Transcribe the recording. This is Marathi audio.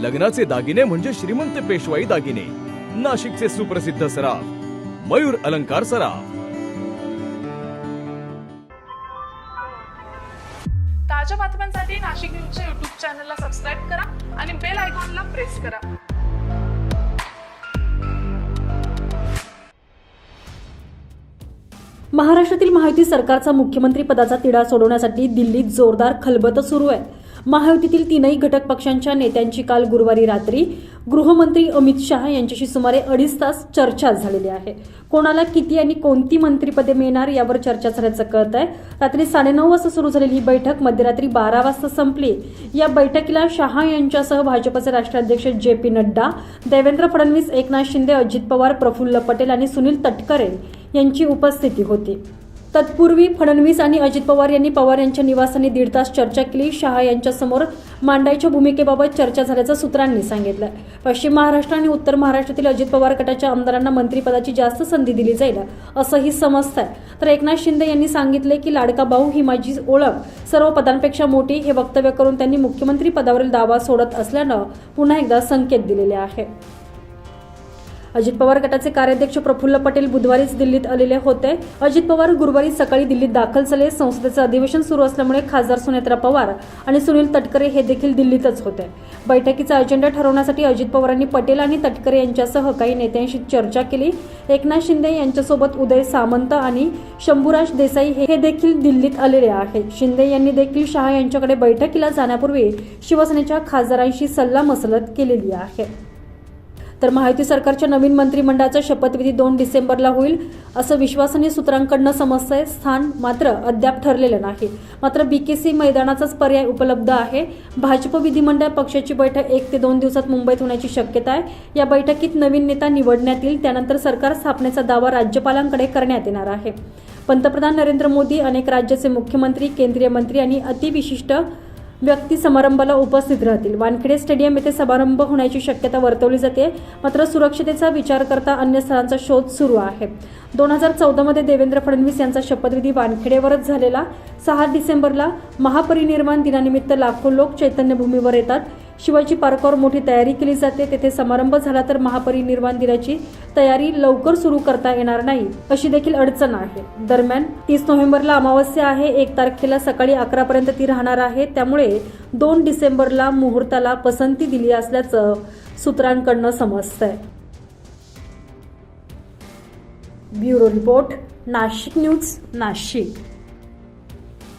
लग्नाचे दागिने म्हणजे श्रीमंत पेशवाई दागिने. नाशिकचे सुप्रसिद्ध सराफ मयूर अलंकार सराफ. ताज्या बातम्यांसाठी नाशिक न्यूजच्या युट्यूब चॅनलला सबस्क्राईब करा आणि बेल आयकॉनला प्रेस करा. महाराष्ट्रातील महायुती सरकारचा मुख्यमंत्री पदाचा तिढा सोडवण्यासाठी दिल्लीत जोरदार खलबत सुरू आहे. महायुतीतील तीनही घटक पक्षांच्या नेत्यांची काल गुरुवारी रात्री गृहमंत्री अमित शहा यांच्याशी सुमारे अडीच तास चर्चा झालेली आहे. कोणाला किती आणि कोणती मंत्रिपदे मिळणार यावर चर्चा झाल्याचं कळत आहे रात्री साडेनऊ वाजता सुरू झालेली ही बैठक मध्यरात्री बारा वाजता संपली. या बैठकीला शहा यांच्यासह भाजपचे राष्ट्राध्यक्ष जे पी नड्डा देवेंद्र फडणवीस एकनाथ शिंदे अजित पवार प्रफुल्ल पटेल आणि सुनील तटकरे यांची उपस्थिती होती. तत्पूर्वी फडणवीस आणि अजित पवार यांनी पवार यांच्या निवासाने दीड तास चर्चा केली. शहा यांच्यासमोर मांडायच्या भूमिकेबाबत चर्चा झाल्याचं सूत्रांनी सांगितलं. पश्चिम महाराष्ट्र आणि उत्तर महाराष्ट्रातील अजित पवार गटाच्या आमदारांना मंत्रिपदाची जास्त संधी दिली जाईल असंही समजतंय. तर एकनाथ शिंदे यांनी सांगितले की लाडका भाऊ ही माझी ओळख. सर्व पदांपेक्षा मोठी हे वक्तव्य करून त्यांनी मुख्यमंत्री पदावरील दावा सोडत असल्यानं पुन्हा एकदा संकेत दिलेले आहे. अजित पवार गटाचे कार्याध्यक्ष प्रफुल्ल पटेल बुधवारीच दिल्लीत आलेले होते. अजित पवार गुरुवारी सकाळी दिल्लीत दाखल झाले. संसदेचं अधिवेशन सुरू असल्यामुळे खासदार सुनेत्रा पवार आणि सुनील तटकरे हे देखील दिल्लीतच होते. बैठकीचा अजेंडा ठरवण्यासाठी अजित पवारांनी पटेल आणि तटकरे यांच्यासह काही नेत्यांशी चर्चा केली. एकनाथ शिंदे यांच्यासोबत उदय सामंत आणि शंभूराज देसाई हे देखील दिल्लीत आलेले आहेत. शिंदे यांनी देखील शहा यांच्याकडे बैठकीला जाण्यापूर्वी शिवसेनेच्या खासदारांशी सल्लामसलत केलेली आहे. तर महायुती सरकारच्या नवीन मंत्रिमंडळाचा शपथविधी दोन डिसेंबरला होईल असं विश्वासनीय सूत्रांकडनं समजतंय. स्थान मात्र अद्याप ठरलेलं नाही. मात्र बीकेसी मैदानाचाच पर्याय उपलब्ध आहे. भाजप विधिमंडळ पक्षाची बैठक एक ते दोन दिवसात मुंबईत होण्याची शक्यता आहे. या बैठकीत नवीन नेता निवडण्यात येईल. त्यानंतर सरकार स्थापनेचा दावा राज्यपालांकडे करण्यात येणार आहे. पंतप्रधान नरेंद्र मोदी अनेक राज्याचे मुख्यमंत्री केंद्रीय मंत्री आणि अतिविशिष्ट व्यक्ती समारंभाला उपस्थित राहतील. वानखेडे स्टेडियम येथे समारंभ होण्याची शक्यता वर्तवली जाते. मात्र सुरक्षतेचा विचार करता अन्य स्थळांचा शोध सुरू आहे. दोन हजार चौदामध्ये देवेंद्र फडणवीस यांचा शपथविधी वानखेडेवरच झालेला. सहा डिसेंबरला महापरिनिर्माण दिनानिमित्त लाखो लोक चैतन्यभूमीवर येतात. शिवाजी पार्कावर मोठी तयारी केली जाते. तेथे समारंभ झाला तर महापरिनिर्वाण दिनाची तयारी लवकर सुरू करता येणार नाही अशी देखील अडचण आहे. दरम्यान तीस नोव्हेंबरला अमावस्या आहे. एक तारखेला सकाळी अकरा पर्यंत ती राहणार आहे. त्यामुळे दोन डिसेंबरला मुहूर्ताला पसंती दिली असल्याचं सूत्रांकडनं समजतंय. Bureau report Nashik news Nashik.